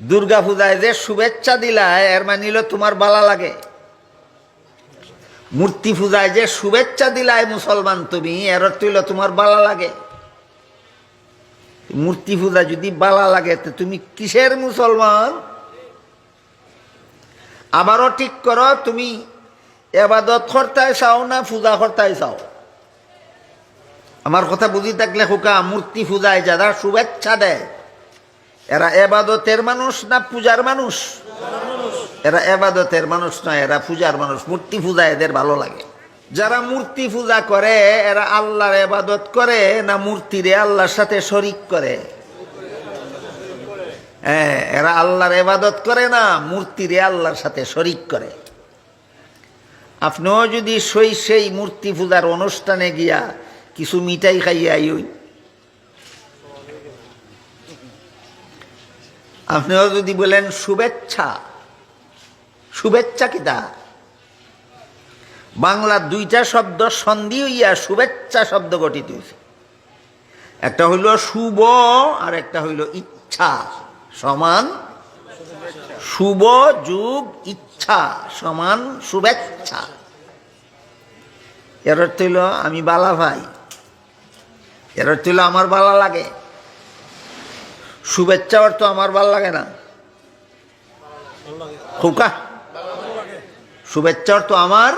দুর্গা পূজায় যে শুভেচ্ছা দিলায়, এর মানিল তোমার বালা লাগে। মূর্তি পূজায় যে শুভেচ্ছা দিলায় মুসলমান তুমি, এর হইল তোমার বালা লাগে। মূর্তি পূজা যদি বালা লাগে, তো তুমি কিসের মুসলমান? আবারও ঠিক করো, তুমি এবাদত করতায় চাও না পূজা করতায় চাও? আমার কথা বুঝি থাকলে খোকা মূর্তি পূজায় যারা শুভেচ্ছা দেয় এরা এবাদতের মানুষ না পূজার মানুষ? এরা এবাদতের মানুষ নয়, এরা পূজার মানুষ। মূর্তি পূজা এদের ভালো লাগে। যারা মূর্তি পূজা করে, এরা আল্লাহর এবাদত করে না মূর্তিরে আল্লাহর সাথে শরিক করে? হ্যাঁ এরা আল্লাহর এবাদত করে না মূর্তিরে আল্লাহর সাথে শরিক করে। আপনিও যদি সই সেই মূর্তি পূজার অনুষ্ঠানে গিয়া কিছু মিঠাই খাইয়া আইই আপনিও যদি বলেন, শুভেচ্ছা। শুভেচ্ছা কিতা বাংলা দুইটা শব্দ সন্ধি হইয়া শুভেচ্ছা শব্দ গঠিত হয়েছে একটা হইল শুভ আর একটা হইল ইচ্ছা। সমান শুভ যুগ ইচ্ছা, সমান শুভেচ্ছা। এর অর্থ হইল, আমি বালা ভাই। এর অর্থ হইল, আমার বালা লাগে। শুভেচ্ছা অর্থ আমার ভালো লাগে না। খোকা, শুভেচ্ছা অর্থ আমার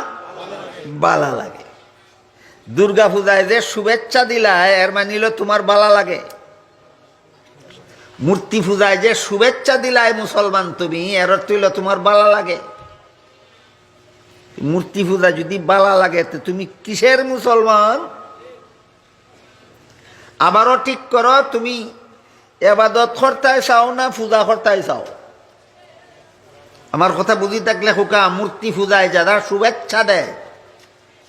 বালা লাগে। দুর্গা পূজায় যে শুভেচ্ছা দিলায় এর মানিল তোমার বালা লাগে। মূর্তি পূজায় যে শুভেচ্ছা দিলায় মুসলমান তুমি, এর হইল তোমার বালা লাগে। মূর্তি পূজা যদি বালা লাগে, তো তুমি কিসের মুসলমান? আবারও ঠিক করো, তুমি এবাদত করতায় চাও না পূজা করতায় চাও? আমার কথা বুঝি থাকলে খোকা মূর্তি পূজায় যারা শুভেচ্ছা দেয়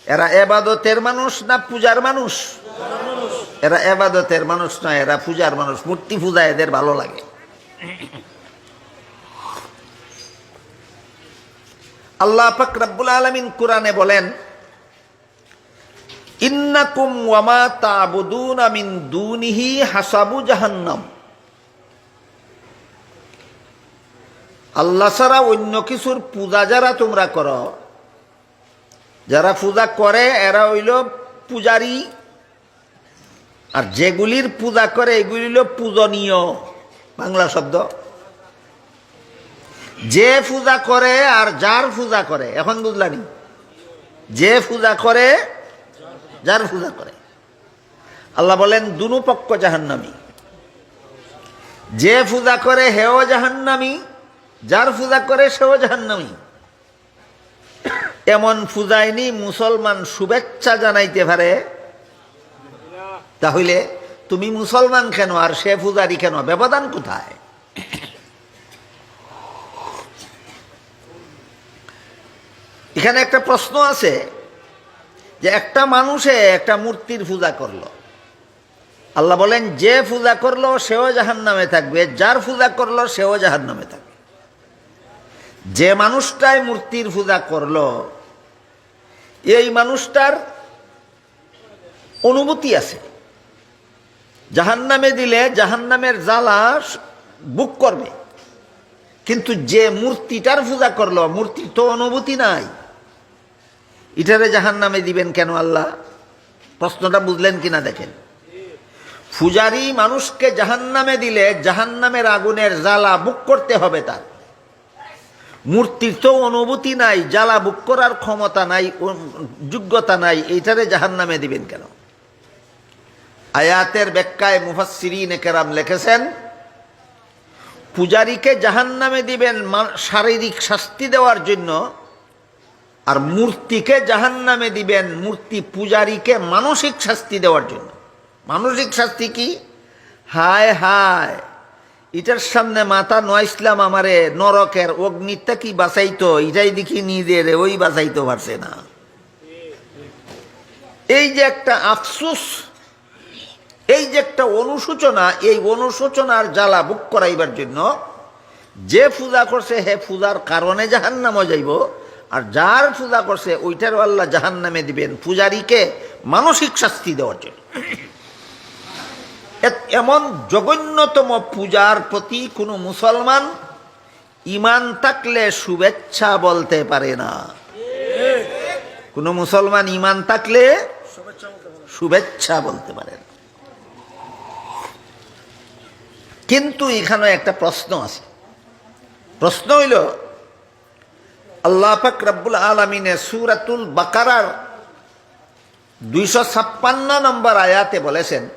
এরা এবাদতের মানুষ না পূজার মানুষ? এরা এবাদতের মানুষ নয় এরা পূজার মানুষ। মূর্তি পূজা এদের ভালো লাগে। আল্লাহ পাক রাব্বুল আলামিন কোরআনে বলেন, ইন্নাকুম ওয়ামা তাবুদুনা আমিন দুনিহি হাসাবু জাহান্নাম। আল্লাহ ছাড়া অন্য কিছুর পূজা যারা তোমরা করো, যারা পূজা করে, এরা হইল পূজারি। আর যেগুলির পূজা করে, এগুলি হইল পূজনীয়। বাংলা শব্দ। যে পূজা করে আর যার পূজা করে, এখন বুঝলানি যে পূজা করে, যার পূজা করে। আল্লাহ বলেন, দুনু পক্ষ জাহান্নামি। যে পূজা করে, হেও জাহান্নামি। যার পূজা করে সেও জাহান্নামি। এমন পূজায়নি মুসলমান শুভেচ্ছা জানাইতে পারে? তাহলে তুমি মুসলমান কেন আর সে পূজারি কেন? ব্যবধান কোথায়? এখানে একটা প্রশ্ন আছে যে একটা মানুষে একটা মূর্তির পূজা করল। আল্লাহ বলেন, যে পূজা করল সেও জাহান নামে থাকবে, যার পূজা করল সেও জাহান নামে থাকবে। যে মানুষটাই মূর্তির পূজা করল, এই মানুষটার অনুভূতি আছে। জাহান নামে দিলে জাহান নামের জ্বালা বুক করবে। কিন্তু যে মূর্তিটার পূজা করল, মূর্তির তো অনুভূতি নাই। ইটারে জাহান নামে দিবেন কেন আল্লাহ? প্রশ্নটা বুঝলেন কিনা দেখেন। পূজারি মানুষকে জাহান নামে দিলে জাহান নামের আগুনের জ্বালা বুক করতে হবে তার। মূর্তির তো অনুভূতি নাই, জ্বালা বুক করার ক্ষমতা নাই যোগ্যতা নাই, এইটারে জাহান নামে দিবেন কেন? আয়াতের ব্যাখ্যায় মুফাসিরিন কেরাম লিখেছেন, পূজারীকে জাহান নামে দিবেন শারীরিক শাস্তি দেওয়ার জন্য, আর মূর্তিকে জাহান নামে দিবেন মূর্তি পূজারীকে মানসিক শাস্তি দেওয়ার জন্য। মানসিক শাস্তি কি? হায় হায়। এটার সামনে মাথা নয়সলাম আমারে, নরকের অগ্নিটা কি বাঁচাইতো? এটাই দেখি নিজের ওই বাঁচাইতে পারছে না। এই যে একটা আফসুস, এই যে একটা অনুশোচনা, এই অনুশোচনার জ্বালা বুক করাইবার জন্য যে পূজা করছে, হে পূজার কারণে জাহান নামও যাইব, আর যার পূজা করছে, ওইটারও আল্লাহ জাহান নামে দিবেন। পূজারীকে মানসিক শাস্তি দেওয়ার জন্য। এমন জঘন্যতম পূজার প্রতি কোনো মুসলমান ইমান থাকলে শুভেচ্ছা বলতে পারে না। কোনো মুসলমান ইমান থাকলে শুভেচ্ছা বলতে পারে না। কিন্তু এখানে একটা প্রশ্ন আছে। প্রশ্ন হইল, আল্লাহ পাক রব্বুল আলমিনে সুরাতুল বাকারার দুইশো ছাপ্পান্ন নম্বর আয়াতে বলেছেন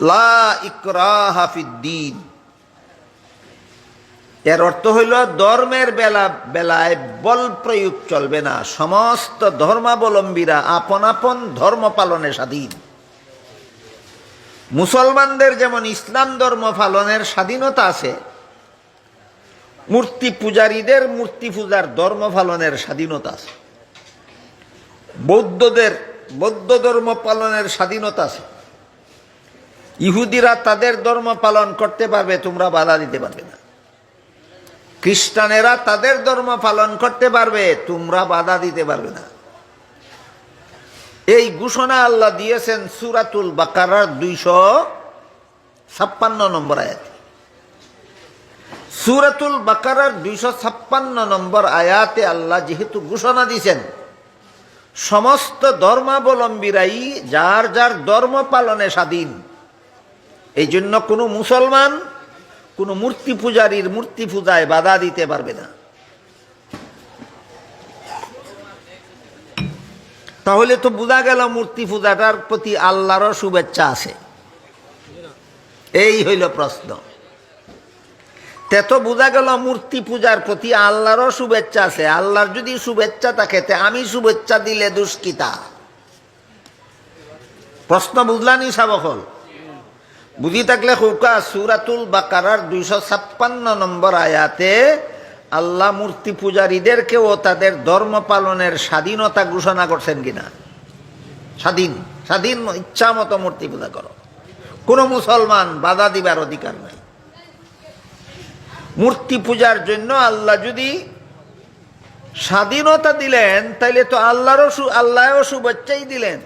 লা ইকরাহা ফিদ্দিন এর অর্থ হইল ধর্মের বেলা, বেলায় বল প্রয়োগ চলবে না। সমস্ত ধর্মাবলম্বীরা আপন আপন ধর্ম পালনে স্বাধীন। মুসলমানদের যেমন ইসলাম ধর্ম পালনের স্বাধীনতা আছে, মূর্তি পূজারীদের মূর্তি পূজার ধর্ম পালনের স্বাধীনতা আছে। বৌদ্ধদের, বৌদ্ধ ধর্ম পালনের স্বাধীনতা আছে। ইহুদিরা তাদের ধর্ম পালন করতে পারবে, তোমরা বাধা দিতে পারবে না। খ্রিস্টানেরা তাদের ধর্ম পালন করতে পারবে, তোমরা বাধা দিতে পারবে না। এই ঘোষণা আল্লাহ দিয়েছেন সুরাতুল বাকারার দুইশো ছাপ্পান্ন নম্বর আয়াত। সুরাতুল বাকারার দুইশো ছাপ্পান্ন নম্বর আয়াতে আল্লাহ যেহেতু ঘোষণা দিয়েছেন, সমস্ত ধর্মাবলম্বীরাই যার যার ধর্ম পালনে স্বাধীন এই জন্য কোনো মুসলমান কোনো মূর্তি পূজারীর মূর্তি পূজায় বাধা দিতে পারবে না। তাহলে তো বোঝা গেল মূর্তি পূজাটার প্রতি আল্লাহরও শুভেচ্ছা আছে। এই হইল প্রশ্ন। তে তো বোঝা গেল মূর্তি পূজার প্রতি আল্লাহরও শুভেচ্ছা আছে। আল্লাহর যদি শুভেচ্ছা থাকে, তে আমি শুভেচ্ছা দিলে দুষ্কিতা। প্রশ্ন বুঝলানি সাবকল বুঝি থাকলে হুকা, সুরাতুল বাকারার দুইশো ছাপ্পান্ন নম্বর আয়াতে আল্লাহ মূর্তি পূজারীদেরকেও তাদের ধর্ম পালনের স্বাধীনতা ঘোষণা করছেন কিনা? স্বাধীন স্বাধীন ইচ্ছা মতো মূর্তি পূজা করো। কোনো মুসলমান বাধা দিবার অধিকার নাই। মূর্তি পূজার জন্য আল্লাহ যদি স্বাধীনতা দিলেন, তাইলে তো আল্লাহরও আল্লাহও শুভেচ্ছাই দিলেন।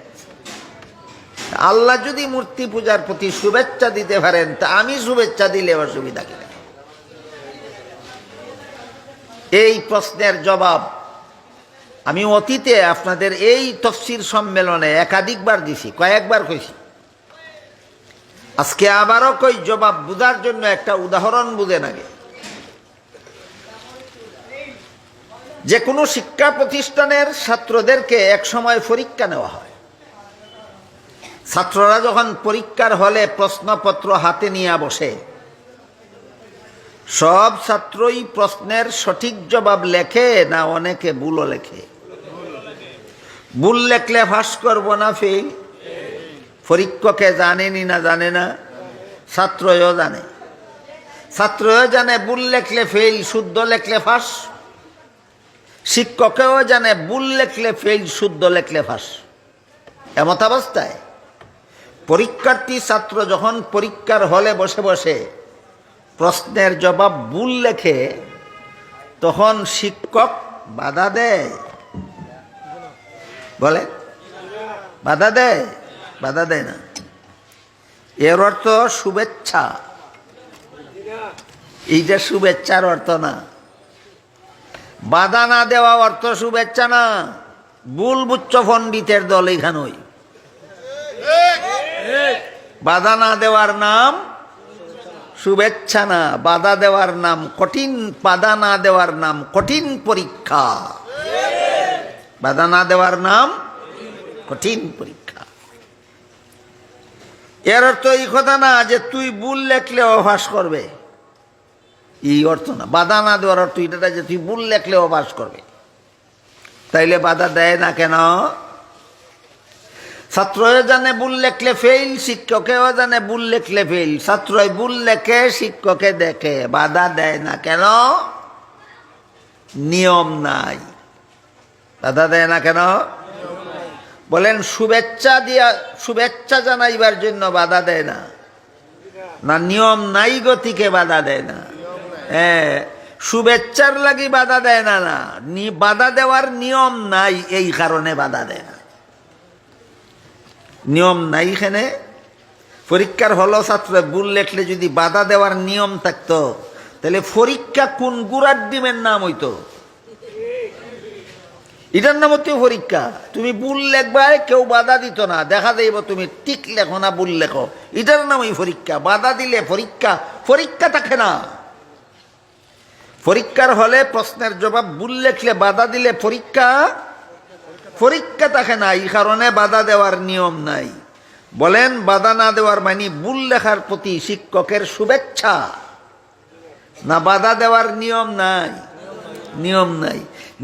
আল্লাহ যদি মূর্তি পূজার প্রতি শুভেচ্ছা দিতে পারেন, তা আমি শুভেচ্ছা দিলে অসুবিধা কি? এই প্রশ্নের জবাব আমি অতীতে আপনাদের এই তফসির সম্মেলনে একাধিকবার দিছি, কয়েকবার কইছি। আজকে আবারও কই জবাব বুঝার জন্য একটা উদাহরণ বুঝে নাগে যে কোনো শিক্ষা প্রতিষ্ঠানের ছাত্রদেরকে এক সময় পরীক্ষা নেওয়া হয়। ছাত্ররা যখন পরীক্ষার হলে প্রশ্নপত্র হাতে নিয়ে বসে, সব ছাত্রই প্রশ্নের সঠিক জবাব লেখে না অনেকে ভুলও লেখে? ভুল লেখলে ফাঁস করব না ফেল পরীক্ষকে জানেনি না জানে না ছাত্রও জানে। ছাত্রও জানে ভুল লেখলে ফেল, শুদ্ধ লেখলে ফাঁস। শিক্ষকেও জানে ভুল লেখলে ফেল, শুদ্ধ লেখলে ফাঁস। এমত অবস্থায়। পরীক্ষার্থী ছাত্র যখন পরীক্ষার হলে বসে বসে প্রশ্নের জবাব ভুল লেখে, তখন শিক্ষক বাধা দেয়। বলে? বাধা দেয়? বাধা দেয় না। এর অর্থ শুভেচ্ছা। এইটা শুভেচ্ছার অর্থ না। বাধা না দেওয়া অর্থ শুভেচ্ছা না। ভুল বুচ্চ পণ্ডিতের দল এখানেই। বাধা না দেওয়ার নাম শুভেচ্ছা না, বাধা দেওয়ার নাম কঠিন, বাধা না দেওয়ার নাম কঠিন পরীক্ষা। বাধা না দেওয়ার নাম কঠিন পরীক্ষা। এর অর্থ এই কথা না যে তুই ভুল লেখলে অভ্যাস করবে। এই অর্থ না, বাধা না দেওয়ার অর্থ এটা যে তুই ভুল লেখলে অভাস করবে। তাইলে বাধা দেয় না কেন? ছাত্রও জানে ভুল লেখলে ফেল শিক্ষকেও জানে ভুল লেখলে ফেল ছাত্রই ভুল লেখে, শিক্ষকে দেখে। বাধা দেয় না। কেন? নিয়ম নাই। বাধা দেয় না কেন? বলেন, শুভেচ্ছা দিয়া, শুভেচ্ছা জানাইবার জন্য বাধা দেয় না। না, নিয়ম নাই গতিকে বাধা দেয় না। হ্যাঁ শুভেচ্ছার লাগি বাধা দেয় না। নি- বাধা দেওয়ার নিয়ম নাই, এই কারণে বাধা দেয় না। নিয়ম নাই এখানে। পরীক্ষার হলো ছাত্র ভুল লেখলে যদি বাধা দেওয়ার নিয়ম থাকতো, তাহলে পরীক্ষা কোন গুড়ার ডিমের নাম হইতো? এটার নাম হচ্ছে পরীক্ষা। তুমি ভুল লেখবা, কেউ বাধা দিত না, দেখা যাইব তুমি টিক লেখো না ভুল লেখো। এটার নামই পরীক্ষা। বাধা দিলে পরীক্ষা পরীক্ষা থাকে না। পরীক্ষার হলে প্রশ্নের জবাব ভুল লেখলে বাধা দিলে পরীক্ষা পরীক্ষা থাকে না এই কারণে বাধা দেওয়ার নিয়ম নাই। বলেন, বাধা না দেওয়ার মানে ভুল লেখার প্রতি শিক্ষকের শুভেচ্ছা। না, বাধা দেওয়ার নিয়ম নাই নিয়ম নাই।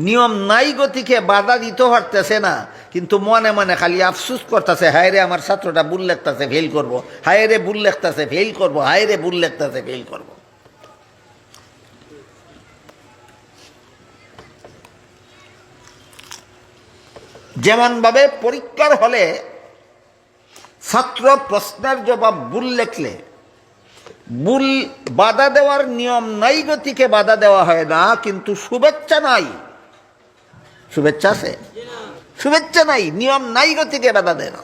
নিয়ম নাই গতিকে বাধা দিতে পারতেছে না, কিন্তু মনে মনে খালি আফসুস করতেছে, হায় রে, আমার ছাত্রটা ভুল লেখতেছে ফেল করব। হায় রে, ভুল লেখতেছে ফেল করব। হায় রে, ভুল লেখতেছে ফেল করব। যেমনভাবে পরীক্ষার হলে ছাত্র প্রশ্নের জবাব ভুল লেখলে ভুল বাধা দেওয়ার নিয়ম নাই গতিকে বাধা দেওয়া হয় না কিন্তু শুভেচ্ছা নাই। শুভেচ্ছা আছে? শুভেচ্ছা নাই নিয়ম নাই গতিকে বাধা দেয় না।